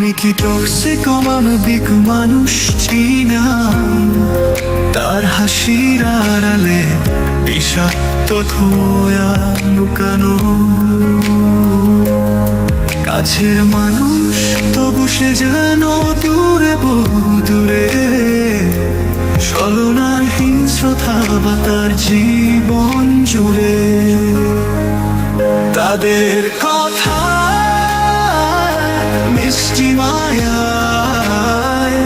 কি টক্সিক মানবিক মানুষ? চিনা তার হাসির আড়ালে বিষাক্ত ধোয়া লুকানো। কাছের মানুষ তবু সে যেন দূরে বহু দূরে ছলনার হিংস্রতা বা তার জীবন জুড়ে। তাদের কথা মিষ্টি মায়ায়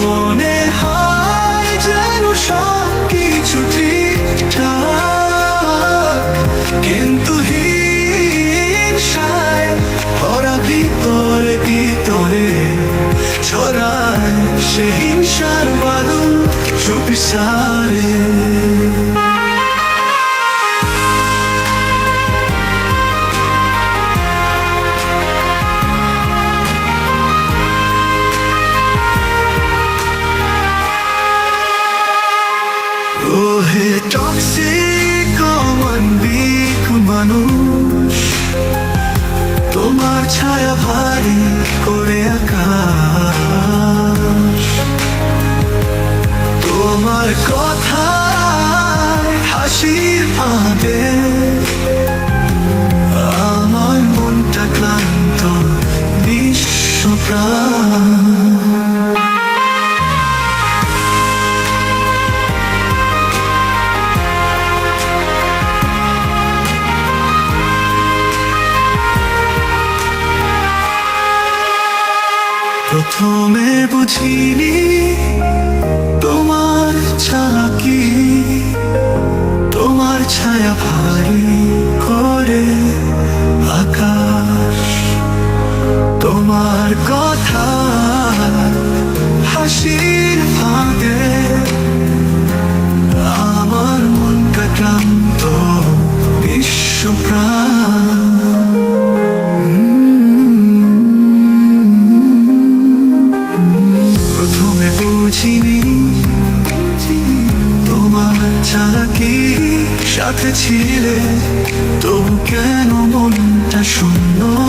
মনে হয় যেন সব কিছু ঠিকঠাক, কিন্তু হিংসায় ওরা ভিতরে ভিতরে ছড়ায় সে হিংসার বাদল চুপিসারে ওহে ছায়া ভারী করে আকাশ। তোমার কথা হাসির ফাঁদে প্রথমে বুঝিনি তোমার চালাকি তোমার ছায়া ভারী। ছাড়া কি সাথে ছিলে? তবু কেন মনটা শূন্য?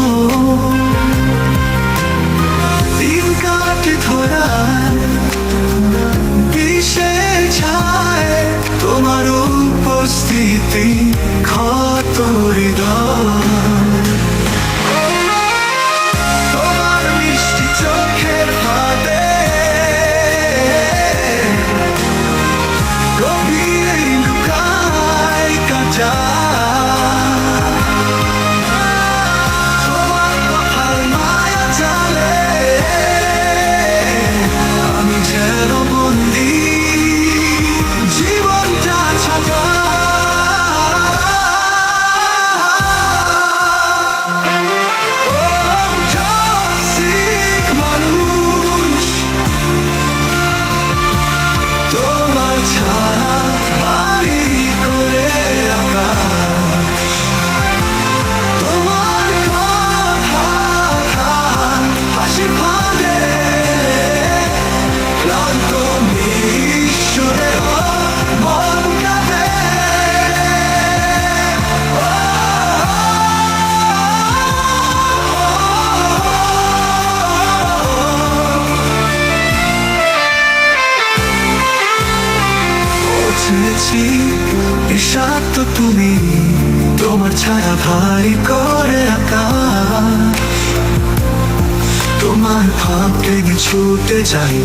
তোমার ছাড়া বাড়ি পৌঁছেছি বিষাক্ত তুমি, তোমার ছায়া ভারী করে আকাশ তোমার ভাব ভেঙে ছুটে যাই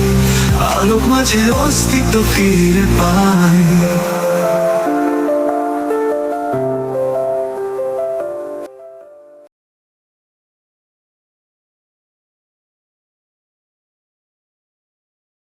আলোক মাঝে অস্তিত্ব ফিরে পাই